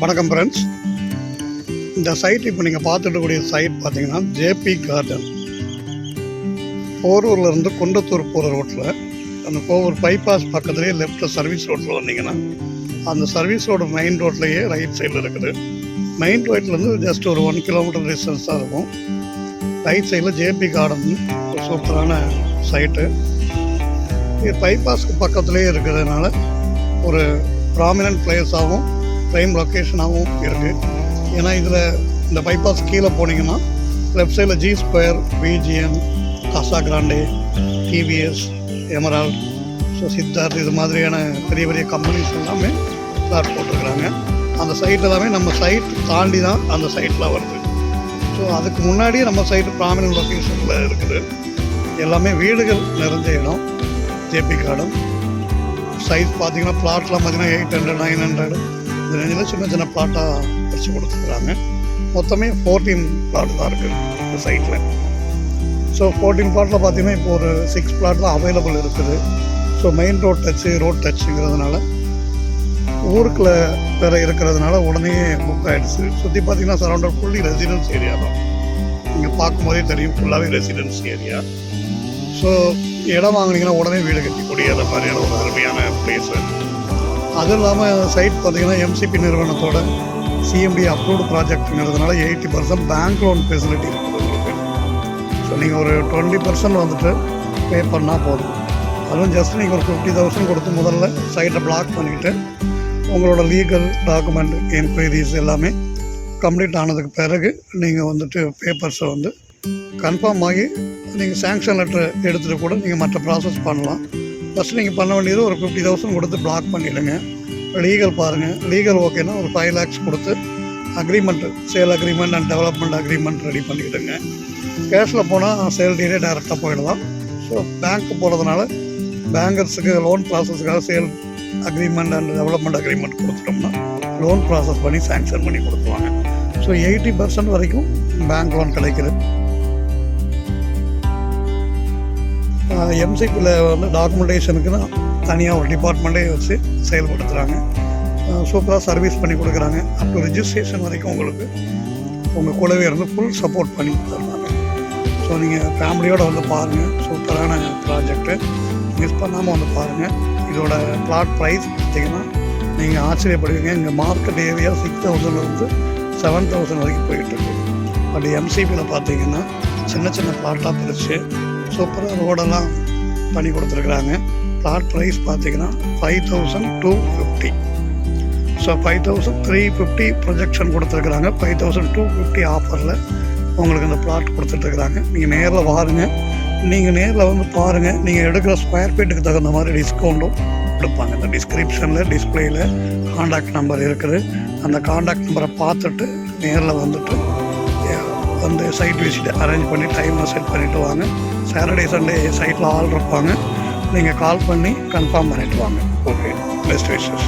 வணக்கம் ஃப்ரெண்ட்ஸ் இந்த சைட் இப்போ நீங்கள் பார்த்துட்டுக்கூடிய சைட் பார்த்தீங்கன்னா ஜேபி கார்டன் போரூர்லேருந்து குண்டத்தூர் போகிற ரோட்டில் அந்த போவூர் பைபாஸ் பக்கத்துலேயே லெஃப்ட்டில் சர்வீஸ் ரோட்டில் வந்தீங்கன்னா அந்த சர்வீஸ் ரோடு மெயின் ரோட்லேயே ரைட் சைடில் இருக்குது. மெயின் ரோட்லேருந்து ஜஸ்ட் ஒரு ஒன் கிலோமீட்டர் டிஸ்டன்ஸ் தான் இருக்கும். ரைட் சைடில் ஜேபி கார்டன் ஒரு சூப்பரான சைட்டு இது பைபாஸ்க்கு பக்கத்துலேயே இருக்கிறதுனால ஒரு ப்ராமினன்ட் பிளேஸாகவும் ப்ரைம் லொக்கேஷனாகவும் இருக்குது ஏன்னா இதில் இந்த பைபாஸ் கீழே போனீங்கன்னா லெஃப்ட் சைடில் G square BGM Casa Grande TVS emerald so Siddharth இது மாதிரியான பெரிய பெரிய கம்பெனிஸ் எல்லாமே பிளாட் போட்டிருக்கிறாங்க. அந்த சைட் எல்லாமே நம்ம சைட் தாண்டி தான் அந்த சைட்டில் வருது. ஸோ அதுக்கு முன்னாடியே நம்ம சைட்டு ப்ராமினன்ட் லொக்கேஷனில் இருக்குது. எல்லாமே வீடுகள் நிறைஞ்ச இடம். ஜேபி கார்டன் சைஸ் பார்த்தீங்கன்னா பிளாட்லாம் பார்த்தீங்கன்னா எயிட் ஹண்ட்ரட் நைன் ஹண்ட்ரட் இந்த ரேஞ்சில் சின்ன சின்ன பிளாட்டாக பிரித்து கொடுத்துருக்குறாங்க மொத்தமே ஃபோர்டீன் பிளாட் தான் இருக்குது இந்த சைட்டில் ஸோ ஃபோர்டீன் பிளாட்டில் பார்த்தீங்கன்னா இப்போ ஒரு சிக்ஸ் பிளாட் தான் அவைலபிள் இருக்குது. So main road touch road டச்சுங்கிறதுனால ஊருக்குள்ள வேற இருக்கிறதுனால உடனே புக் ஆகிடுச்சு சுற்றி பார்த்தீங்கன்னா சரௌண்டர் ஃபுல்லி ரெசிடென்ஸ் ஏரியா தான். நீங்கள் பார்க்கும்போதே தெரியும் ஃபுல்லாகவே ரெசிடென்ஸ் ஏரியா ஸோ இடம் வாங்குனீங்கன்னா உடனே வீடு கட்டி அந்த மாதிரியான ஒரு அருமையான பிளேஸ் அதுவும் இல்லாமல் சைட் பார்த்தீங்கன்னா எம்சிபி நிறுவனத்தோட CMD approved ப்ராஜெக்ட்டுங்கிறதுனால eighty percent bank loan facility இருக்குது உங்களுக்கு ஸோ நீங்கள் ஒரு டுவெண்ட்டி பர்சன்ட் வந்துட்டு பே பண்ணால் போதும். அதுவும் ஜஸ்ட் நீங்கள் ஒரு ஃபிஃப்டி தௌசண்ட் கொடுத்து முதல்ல சைட்டை பிளாக் பண்ணிவிட்டு உங்களோட லீகல் டாக்குமெண்ட் என்கொயரிஸ் எல்லாமே கம்ப்ளீட் ஆனதுக்கு பிறகு நீங்கள் வந்துட்டு பேப்பர்ஸை வந்து கன்ஃபார்ம் ஆகி நீங்கள் சேங்ஷன் லெட்டர் எடுத்துகிட்டு கூட நீங்கள் மற்ற ப்ராசஸ் பண்ணலாம். ஃபஸ்ட்டு நீங்கள் பண்ண வேண்டியது ஒரு ஃபிஃப்டி தௌசண்ட் கொடுத்து பிளாக் பண்ணிவிடுங்க லீகல் பாருங்கள் லீகல் ஓகேனா ஒரு ஃபைவ் லேக்ஸ் கொடுத்து agreement sale agreement and development agreement ready பண்ணிவிடுங்க கேஷில் போனால் சேல் டீலே டேரெக்டாக போயிடலாம். ஸோ பேங்க்கு போகிறதுனால பேங்கர்ஸுக்கு loan ப்ராசஸ்க்காக sale agreement and development agreement கொடுத்துட்டோம்னா லோன் ப்ராசஸ் பண்ணி சேங்ஷன் பண்ணி கொடுத்துருவாங்க. ஸோ எயிட்டி பர்சன்ட் வரைக்கும் பேங்க் லோன் கிடைக்குது. எம்சிபியில் வந்து டாக்குமெண்டேஷனுக்கு தான் தனியாக ஒரு டிபார்ட்மெண்ட்டே வச்சு செயல்படுத்துகிறாங்க சூப்பராக சர்வீஸ் பண்ணி கொடுக்குறாங்க. அப் ரிஜிஸ்ட்ரேஷன் வரைக்கும் உங்களுக்கு உங்கள் கூடவே இருந்து ஃபுல் சப்போர்ட் பண்ணி தருவாங்க ஸோ நீங்கள் ஃபேமிலியோடு வந்து பாருங்கள் சூப்பரான ப்ராஜெக்ட்டு மிஸ் பண்ணாமல் வந்து பாருங்கள் இதோட பிளாட் ப்ரைஸ் பார்த்தீங்கன்னா நீங்கள் ஆச்சரியப்படுவீங்க. இங்கே மார்க்கெட் ஏரியா சிக்ஸ் தௌசண்ட்லேருந்து செவன் தௌசண்ட் வரைக்கும் போயிட்டுருக்கு பட் எம்சிபியில் பார்த்தீங்கன்னா சின்ன சின்ன பிளாட்டாக பிரித்து சூப்பராக ரோடெல்லாம் பண்ணி கொடுத்துருக்குறாங்க. பிளாட் ப்ரைஸ் பார்த்தீங்கன்னா five thousand two fifty so five thousand three fifty projection கொடுத்துருக்குறாங்க. ஃபைவ் தௌசண்ட் டூ ஃபிஃப்டி ஆஃபரில் உங்களுக்கு இந்த பிளாட் கொடுத்துட்ருக்குறாங்க நீங்கள் நேரில் வாருங்க. நீங்கள் நேரில் வந்து பாருங்கள் நீங்கள் எடுக்கிற ஸ்கொயர் ஃபீட்டுக்கு தகுந்த மாதிரி டிஸ்கவுண்ட்டும் கொடுப்பாங்க. இந்த டிஸ்கிரிப்ஷனில் டிஸ்பிளேயில் காண்டாக்ட் நம்பர் இருக்குது. அந்த காண்டாக்ட் நம்பரை பார்த்துட்டு நேரில் வந்துட்டு வந்து சைட் விசிட் அரேஞ்ச் பண்ணி டைமை செட் பண்ணிவிட்டு வாங்க. சாட்டர்டே சண்டே சைட்டில் ஆள் இருப்பாங்க. நீங்கள் கால் பண்ணி கன்ஃபார்ம் பண்ணிவிட்டு வாங்க. Okay best wishes